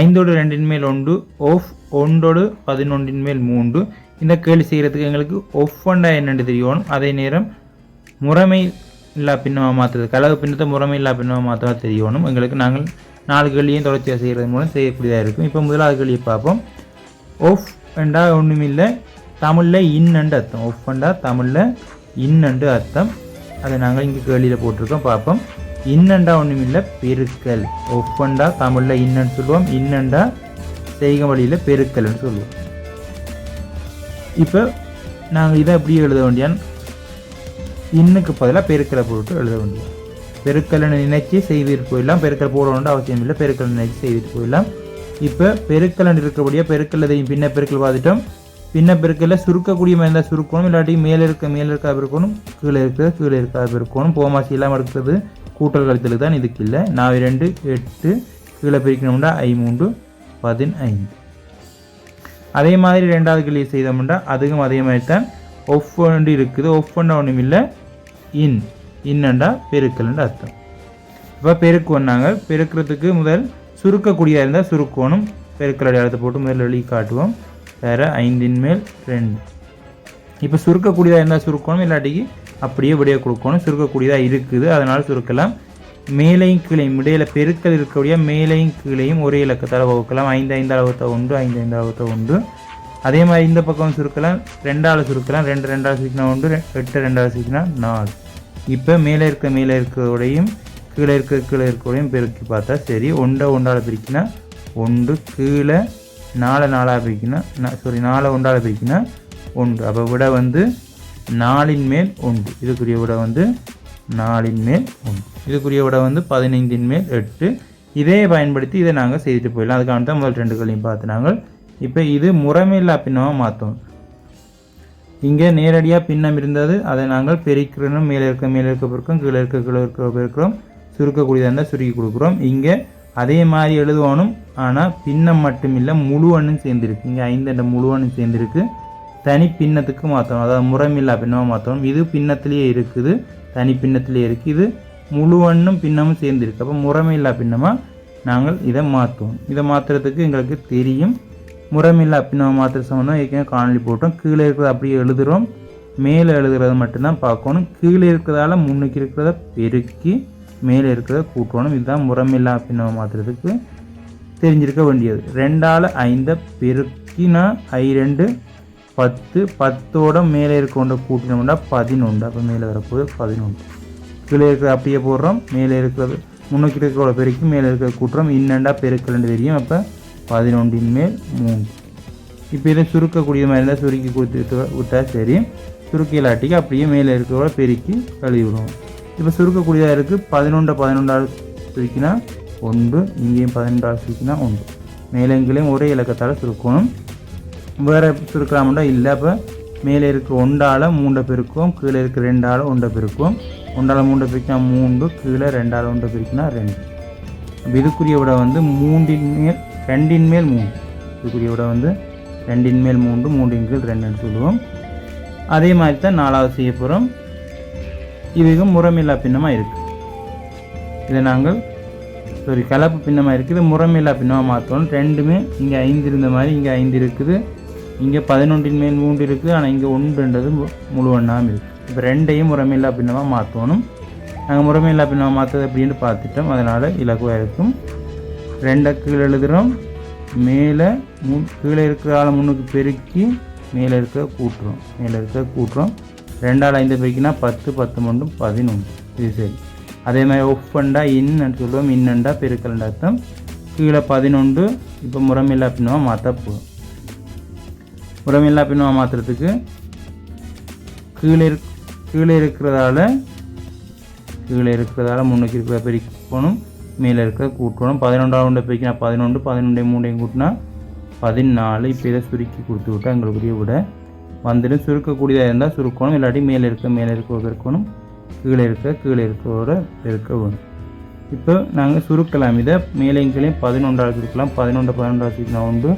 ஐந்தோடு ரெண்டின் மேல் ஒன்று ஓஃப் ஒன்றோடு பதினொன்றின் மேல் மூன்று. இந்த கேள்வி செய்கிறதுக்கு எங்களுக்கு ஒவ்வொன்றா என்னென்று தெரியணும் அதே நேரம் முறைமை இல்லா பின்னமாக மாற்றுறது கலகு பின்னத்தை முறைமை இல்லா பின்னமாக மாற்ற தெரியணும் எங்களுக்கு நாங்கள் நாலு கேள்வியும் தொடர்ச்சியாக செய்கிறது மூலம் செய்யக்கூடியதாக இருக்கும். இப்போ முதலாவது கேள்வியை பார்ப்போம். ஒஃப் என்றா ஒன்றுமில்லை தமிழில் இன்னண்டு அர்த்தம். ஒஃப் என்றா தமிழில் இன்னண்டு அர்த்தம். அதை நாங்கள் இங்கே கேள்வியில் போட்டிருக்கோம். பார்ப்போம். இன்னண்டா ஒன்றுமில்லை பெருக்கல். ஒப்பண்டா தமிழில் இன்னன்னு சொல்லுவோம் இன்னண்டா செய்க வழியில் பெருக்கல்னு சொல்லுவோம். இப்போ நாங்கள் இதை எப்படி எழுத வேண்டியான்? இன்னுக்கு பதிலாக பெருக்கலை போட்டு எழுத வேண்டியது பெருக்கல்னு நினைச்சு செய்திட்டு போயிடலாம் பெருக்கல் போடணுன்ற அவசியம் இல்லை பெருக்கல் நினைச்சு செய்திட்டு போயிடலாம். இப்போ பெருக்கலன் இருக்கிறபடியாக பெருக்கல் இதையும் பின்ன பெருக்கல் பார்த்துட்டோம். பின்ன பெருக்கல்ல சுருக்கக்கூடிய மாதிரி இருந்தால் சுருக்கணும் இல்லாட்டி மேலே இருக்க மேலே இருக்காது இருக்கணும் கீழே இருக்கிறது கீழே இருக்காது இருக்கணும் போமாசி இல்லாமல் இருக்கிறது கூட்டல் கழித்தலுக்கு தான் இதுக்கு இல்லை. நான் ரெண்டு எட்டு கீழே பிரிக்கணும்னா ஐ மூன்று பதினைந்து. அதே மாதிரி ரெண்டாவது கிளியை செய்தோம்னா அதுக்கும் அதே மாதிரி தான் ஒஃப் ஒன்று இருக்குது ஒஃப் ஒன்றா ஒன்றும் இல்லை. இன் இன்னண்டா பெருக்கல்ன்ற அர்த்தம். இப்போ பெருக்கு பெருக்கிறதுக்கு முதல் சுருக்கக்கூடியதாக இருந்தால் சுருக்கணும் பெருக்கல் அடையாளத்தை போட்டு முதல்ல வெளியே காட்டுவோம். வேறு ஐந்தின் மேல் ரெண்டு. இப்போ சுருக்கக்கூடியதாக இருந்தால் சுருக்கணும்? இல்லாட்டிக்கு அப்படியே விடைய கொடுக்கணும். சுருக்கக்கூடியதாக இருக்குது. அதனால் சுருக்கலாம். மேலையும் கீழையும் இடையில பெருக்கல் இருக்கக்கூடிய மேலையும் கீழையும் ஒரே இலக்கத்தால் வகுக்கலாம். ஐந்து ஐந்து அளவத்தை உண்டு ஐந்து ஐந்து அளவத்தை உண்டு அதே மாதிரி இந்த பக்கம் சுருக்கலாம். ரெண்டால் சுருக்கலாம். ரெண்டு ரெண்டால் சுருக்கினா உண்டு எட்டு ரெண்டால் சுருக்கினா நாலு. இப்போ மேலே இருக்க மேலே இருக்கிறோடையும் கீழே இருக்க கீழே இருக்கிறோடையும் பெருக்கி பார்த்தா சரி. ஒன்றை ஒன்றால் பிரிக்கினா ஒன்று. கீழே நாலு நாலாக பிரிக்கினா சாரி நாலு ஒன்றால் பிரிக்கினா ஒன்று. அப்போ விட வந்து நாலின் மேல் ஒன்று. இதுக்குரிய விட வந்து நாலின் மேல் ஒன்று. இதுக்குரிய விட வந்து பதினைந்தின் மேல் எட்டு. இதே பயன்படுத்தி இதை நாங்கள் செய்துட்டு போயிடலாம். அதுக்கான தான் முதல் ரெண்டுகளையும் பார்த்து நாங்கள் இப்போ இது முறைமையில்லா பின்னமாக மாற்றோம் இங்கே நேரடியாக பின்னம் இருந்தது. அதை நாங்கள் பெருக்கிறோம் மேலே இருக்க மேலே இருக்க பெருக்கிறோம் கீழே இருக்க கீழே இருக்க பெருக்கிறோம் சுருக்கக்கூடியதாக இருந்தால் சுருக்கி கொடுக்குறோம். இங்கே அதே மாதிரி எழுதுவானும் ஆனால் பின்னம் மட்டும் இல்லை முழுவண்ணும் சேர்ந்துருக்கு. இங்கே ஐந்து என்ற முழுவண்ணும் சேர்ந்துருக்கு. தனி பின்னத்துக்கு மாற்றணும் அதாவது முறமில்லா பின்னமாக மாற்றணும் இது பின்னத்திலேயே இருக்குது. தனி பின்னத்திலேயே இருக்குது இது முழுவண்ணும் பின்னமும் சேர்ந்துருக்கு. அப்போ முறமில்லா பின்னமாக நாங்கள் இதை மாற்றுவோம் இதை மாற்றுறதுக்கு எங்களுக்கு தெரியும். முறைமில்லா பின்னமாக மாற்றுற சம்மந்தம் ஏற்கனவே காணொலி போட்டோம். கீழே இருக்கிறத அப்படியே எழுதுகிறோம் மேலே எழுதுகிறத மட்டும்தான் பார்க்கணும். கீழே இருக்கிறதால முன்னுக்கு இருக்கிறத பெருக்கி மேலே இருக்கிறத கூட்டணும். இதுதான் முறமில்லா பின்னமாக மாற்றுறதுக்கு தெரிஞ்சிருக்க வேண்டியது. ரெண்டால் ஐந்தை பெருக்கினா ஐ ரெண்டு பத்து. பத்தோட மேலே இருக்க ஒன்றை கூட்டினோம்னா பதினொன்று. அப்போ மேலே வரப்போகுது பதினொன்று. கீழே இருக்கிற அப்படியே போடுறோம். மேலே இருக்கிறது முன்னோக்கி இருக்கிற பெருக்கி மேலே இருக்கிற கூட்டுறோம். இன்னண்டா பெருக்கலன்னு தெரியும். அப்போ பதினொன்றின் மேல் மூன்று. இப்போ இதை சுருக்கக்கூடிய மாதிரி இருந்தால் சுருக்கி கொடுத்து விட்டா சரி. சுருக்கி இல்லாட்டிக்கு அப்படியே மேலே இருக்கிறோட பெருக்கி கழுவி விடுவோம். இப்போ சுருக்கக்கூடியதாக இருக்குது பதினொன்றை பதினொன்றாவது சுருக்கினா ஒன்று இங்கேயும் பதினொன்றாவது சுருக்கினா ஒன்று. மேலெங்கிலையும் ஒரே இலக்கத்தால் சுருக்கணும். வேறு சுருக்கலாம்டா இல்லை. அப்போ மேலே இருக்க ஒன்றால் மூண்டை பெருக்கும் கீழே இருக்க ரெண்டால் ஒன்றை பெருக்கும் ஒன்றால் மூண்டை பெருக்கினா மூன்று கீழே ரெண்டால் ஒன்றை பெருக்கினா ரெண்டு. அப்ப இதுக்குரிய விட வந்து மூன்றின் மேல் ரெண்டின் மேல் மூன்று. இதுக்குரிய விட வந்து ரெண்டின் மேல் மூன்று மூன்றின் கீழ் ரெண்டுன்னு சொல்லுவோம். அதே மாதிரி தான் நாலாவது செய்ய போகிறோம் இதுவும் முறமில்லா பின்னமாக இருக்குது இதை நாங்கள் சாரி கலப்பு பின்னமாக இருக்குது முறமில்லா பின்னமாக மாற்றணும். ரெண்டுமே இங்கே ஐந்து இருந்த மாதிரி இங்கே ஐந்து இருக்குது. இங்கே பதினொன்றின் மேல் மூன்று இருக்குது. ஆனால் இங்கே ஒன்றுன்றது மு- முழு ஒன்றாமல் இருக்குது இப்போ ரெண்டையும் முறமில்லா பின்னமாக மாற்றணும். நாங்கள் முறமில்லா பின்னமாக மாற்றது அப்படின்னு பார்த்துட்டோம். அதனால் இலகுவாக இருக்கும். ரெண்டை கீழே எழுதுகிறோம். மேலே மு கீழே இருக்கிற ஆளை முன்னுக்கு பெருக்கி மேலே இருக்க கூட்டுறோம். மேலே இருக்க கூட்டுறோம். ரெண்டால் ஐந்து பெருக்கினா பத்து பத்து மட்டும் பதினொன்று. இது சரி. அதே மாதிரி ஒப்பண்டா இன்னு சொல்லுவோம். இன்னண்டா பெருக்கலண்டா அர்த்தம். கீழே பதினொன்று இப்போ முறமில்லா பின்னமாக மாற்ற போதும். முறமில்லா பின்னமாக மாற்றுறதுக்கு கீழே இருக் கீழே இருக்கிறதால கீழே இருக்கிறதால முன்னுக்கு இருக்கிற பெருக்கணும். மேலே இருக்கிற கூட்டணும். பதினொன்றாவது ஒன்றை பெருக்கினா பதினொன்று பதினொன்றையும் மூன்றையும் கூட்டினா பதினாலு. இப்போ இதை சுருக்கி கொடுத்து விட்டா எங்களுக்குரிய விட வந்துடும். சுருக்கக்கூடியதாக இருந்தால் சுருக்கணும். இல்லாட்டி மேலே இருக்க மேலே இருக்க பெருக்கணும். கீழே இருக்க கீழே இருக்கிறோட பெருக்க வேணும். இப்போ நாங்கள் சுருக்கலாம். இதை மேலேயும் கீழே பதினொன்றாவது சுருக்கலாம். பதினொன்று பதினொன்றாவது சுருக்கினா உண்டு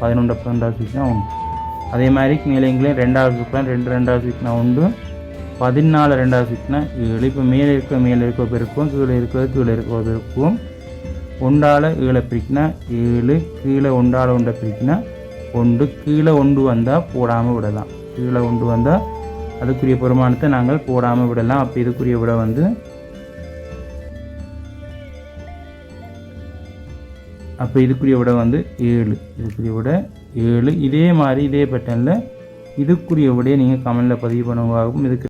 பதினொன்று பதினொன்றாவது சுருக்கினா உண்டு அதே மாதிரி மேலேயும் கீழே ரெண்டாவது சுருக்கலாம். ரெண்டு ரெண்டாவது சுருக்கினா உண்டு பதினாலு ரெண்டாவது சுருக்கினா ஏழு. இப்போ மேலே இருக்க மேலே இருக்க பெருக்கும் கீழே இருக்கிற கீழே இருக்க பெருக்கும் ஒன்றால் ஏழை பிரிக்கினா ஏழு. கீழே ஒன்றால் ஒன்றை பிரிக்கினா ஒன்று கீழே ஒன்று வந்தால் போடாமல் விடலாம். கீழே ஒன்று வந்தால் அதுக்குரிய பெருமானத்தை நாங்கள் போடாமல் விடலாம். அப்போ இதுக்குரிய விட வந்து அப்போ இதுக்குரிய விட வந்து ஏழு. இதுக்குரிய விட ஏழு. இதே மாதிரி இதே பேட்டர்னில் இதுக்குரிய விடையை நீங்கள் கமெண்டில் பதிவு பண்ணுவாகவும் இதுக்கு